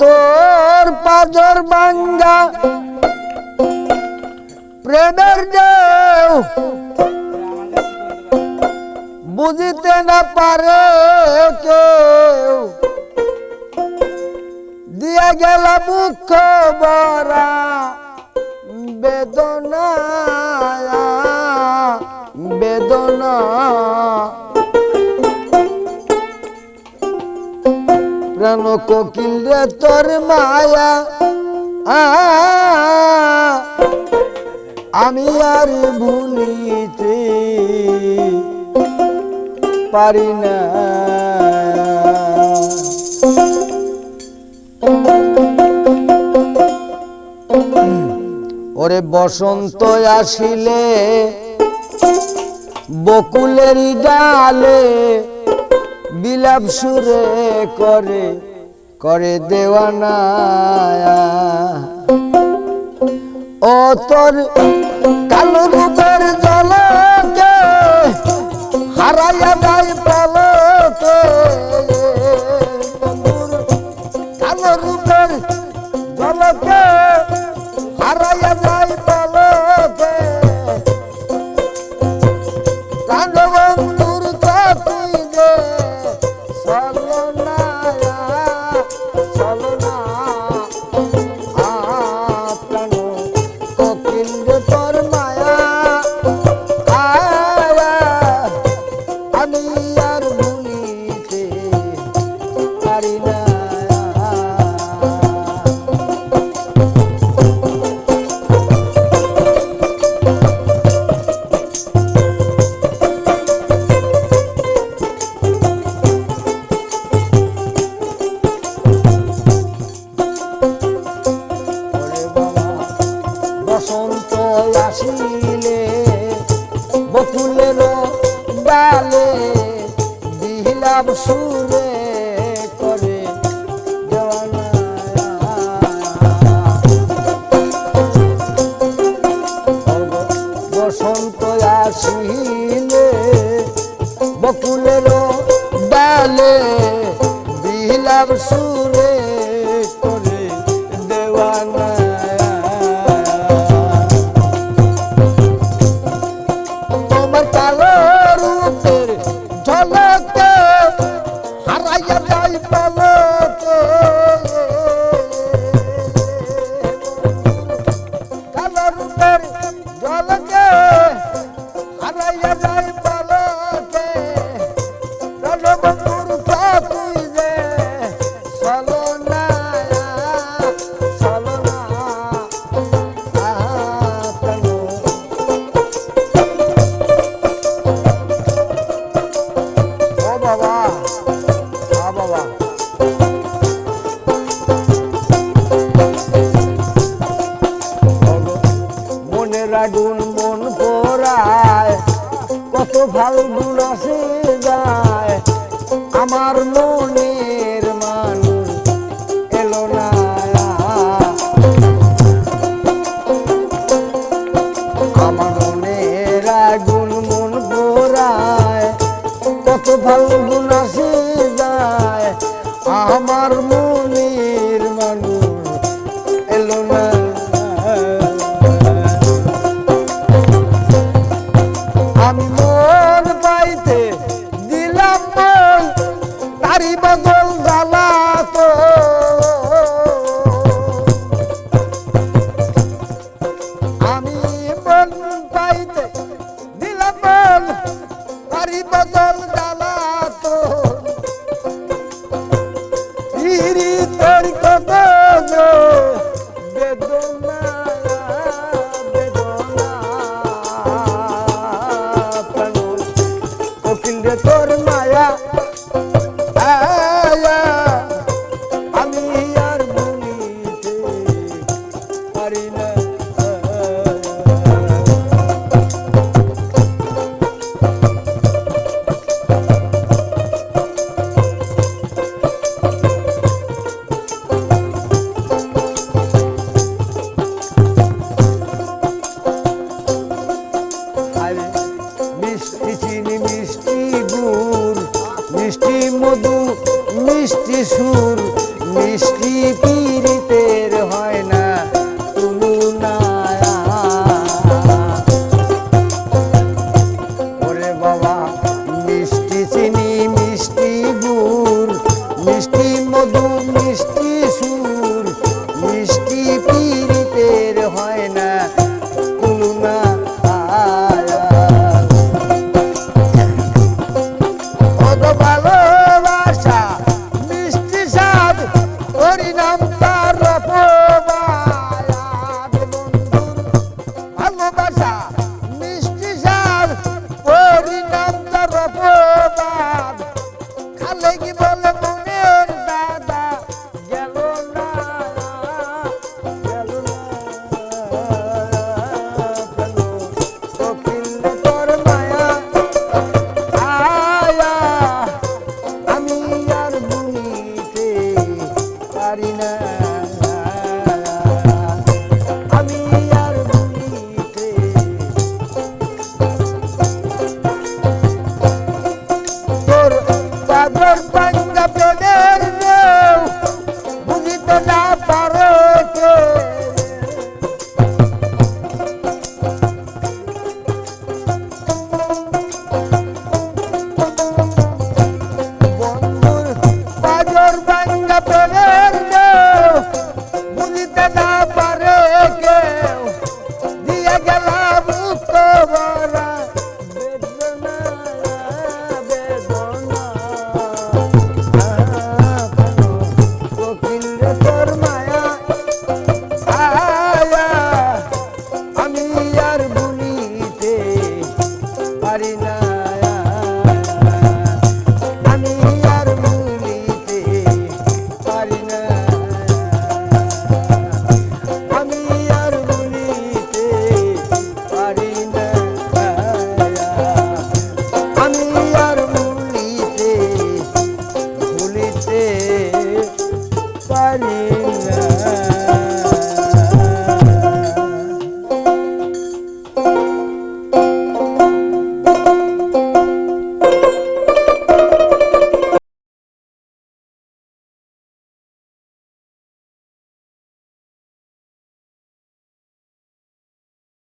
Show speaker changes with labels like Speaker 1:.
Speaker 1: তোর পাজর বাঙ্গা। প্রেমের দেও বুঝিতে না পারে কেউ। দিয়া গেল মুখ বরা বেদনা বেদনা রান কোকিল রে তোর মায়া। আমি আর ভুলিতে পারি না। ওরে বসন্ত আসিলে বকুলের ডালে বিলাপ সুরে করে করে দেওয়ানা। ও তোর কালো রূপের জলকে হারাইয়া যায় পালকে। কালো রূপের জলকে না